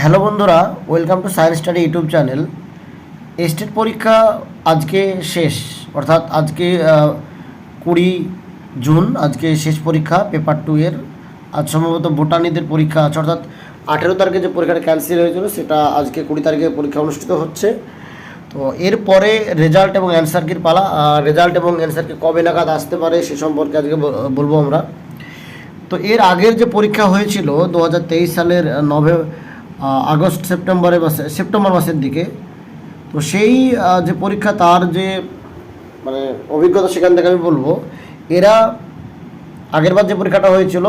Hello বন্ধুরা welcome to science study YouTube channel. State পরীক্ষা আজকে শেষ অর্থাৎ আজকে কুড়ি জুন আজকে শেষ পরীক্ষা পেপার টু এর। আজ সম্ভবত ভুটানিদের পরীক্ষা আছে অর্থাৎ আঠেরো তারিখে যে পরীক্ষাটা ক্যান্সেল হয়েছিল সেটা আজকে কুড়ি তারিখে পরীক্ষা অনুষ্ঠিত হচ্ছে। তো এরপরে রেজাল্ট এবং অ্যান্সার কির পালা রেজাল্ট এবং অ্যান্সার কবে নাগাদ আসতে পারে সে সম্পর্কে আজকে বলব আমরা। তো এর আগের যে পরীক্ষা হয়েছিল দু হাজার তেইশ সালের নভে আহ, আগস্ট সেপ্টেম্বরে মাসে, সেপ্টেম্বর মাসের দিকে। তো সেই যে পরীক্ষা, তার যে মানে অভিজ্ঞতা সেখান থেকে আমি বলব, এরা আগেরবার যে পরীক্ষাটা হয়েছিল,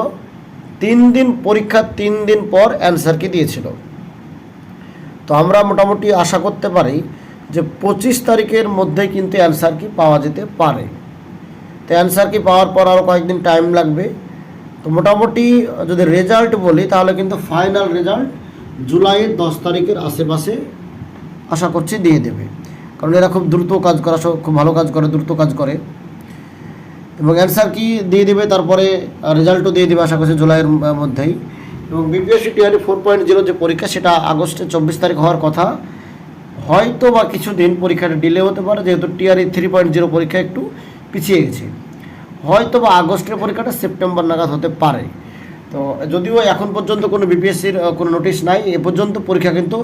তিন দিন পরীক্ষার তিন দিন পর অ্যান্সার কি দিয়েছিল। তো আমরা মোটামুটি আশা করতে পারি যে পঁচিশ তারিখের মধ্যে কিন্তু অ্যান্সার কি পাওয়া যেতে পারে। তো অ্যান্সার কি পাওয়ার পর আরও কয়েকদিন টাইম লাগবে। তো মোটামুটি যদি রেজাল্ট বলি, তাহলে কিন্তু ফাইনাল রেজাল্ট জুলাইয়ের দশ তারিখের আশেপাশে আশা করছি দিয়ে দেবে। কারণ এরা খুব দ্রুত কাজ করা খুব ভালো কাজ করে, দ্রুত কাজ করে। এবং অ্যান্সার কি দিয়ে দেবে, তারপরে রেজাল্টও দিয়ে দেবে আশা করছি জুলাইয়ের মধ্যেই। এবং BPSC TRE four point zero যে পরীক্ষা, সেটা আগস্টের চব্বিশ তারিখ হওয়ার কথা। হয়তো বা কিছুদিন পরীক্ষাটা ডিলে হতে পারে, যেহেতু টিআরই থ্রি পয়েন্ট জিরো পরীক্ষা একটু পিছিয়ে গেছে। হয়তো বা আগস্টের পরীক্ষাটা সেপ্টেম্বর নাগাদ হতে পারে। তো যদিও এখন পর্যন্ত কোনো বিপিএসসির কোনো নোটিশ নাই, এ পর্যন্ত পরীক্ষা কিন্তু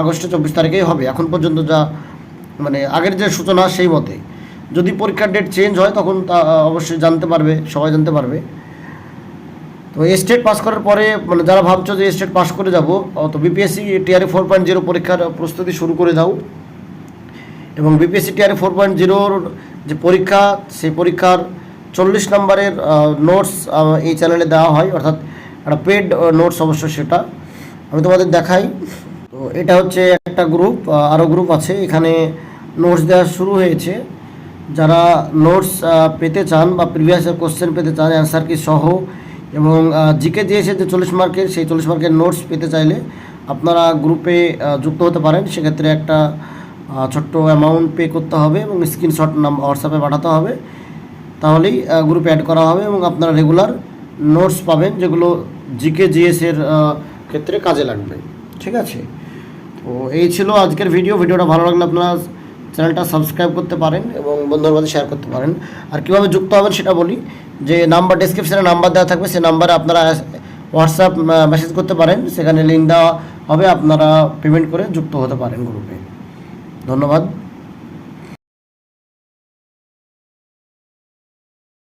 আগস্টের চব্বিশ তারিখেই হবে। এখন পর্যন্ত যা মানে আগের যে সূচনা সেই মতে। যদি পরীক্ষার ডেট চেঞ্জ হয়, তখন তা অবশ্যই জানতে পারবে, সবাই জানতে পারবে। তো স্টেট পাস করার পরে মানে যারা ভাবছ যে স্টেট পাস করে যাব তো BPSC TRE four point zero পরীক্ষার প্রস্তুতি শুরু করে দাও। এবং বিপিএসসি টিআরএ ফোর পয়েন্ট জিরোর যে পরীক্ষা, সেই পরীক্ষার চল্লিশ নম্বরের নোটস এই চ্যানেলে দেওয়া হয়, অর্থাৎ একটা পেড নোটস অবশ্য সেটা। আমি তোমাদের দেখাই। তো এটা হচ্ছে একটা গ্রুপ আরও গ্রুপ আছে। এখানে নোটস দেওয়া শুরু হয়েছে। যারা নোটস পেতে চান বা প্রিভিয়াস কোশ্চেন পেতে চান অ্যান্সার কি সহ, এবং জিকে দিয়েছে যে চল্লিশ মার্কের, সেই চল্লিশ মার্কের নোটস পেতে চাইলে আপনারা গ্রুপে যুক্ত হতে পারেন। সেক্ষেত্রে একটা ছোট্ট অ্যামাউন্ট পে করতে হবে এবং স্ক্রিনশট নাম হোয়াটসঅ্যাপে পাঠাতে হবে। তাহলেই গ্রুপে অ্যাড করা হবে এবং আপনারা রেগুলার নোটস পাবেন যেগুলো জিকে জিএসের ক্ষেত্রে কাজে লাগবে। ঠিক আছে? তো এই ছিল আজকের ভিডিও ভিডিওটা ভালো লাগলে আপনারা চ্যানেলটা সাবস্ক্রাইব করতে পারেন এবং বন্ধুর মধ্যে শেয়ার করতে পারেন। আর কীভাবে যুক্ত হবেন সেটা বলি। যে নাম্বার ডিসক্রিপশানে নাম্বার দেওয়া থাকবে, সে নাম্বারে আপনারা হোয়াটসঅ্যাপ মেসেজ করতে পারেন। সেখানে লিঙ্ক দেওয়া হবে, আপনারা পেমেন্ট করে যুক্ত হতে পারেন গ্রুপে ধন্যবাদ।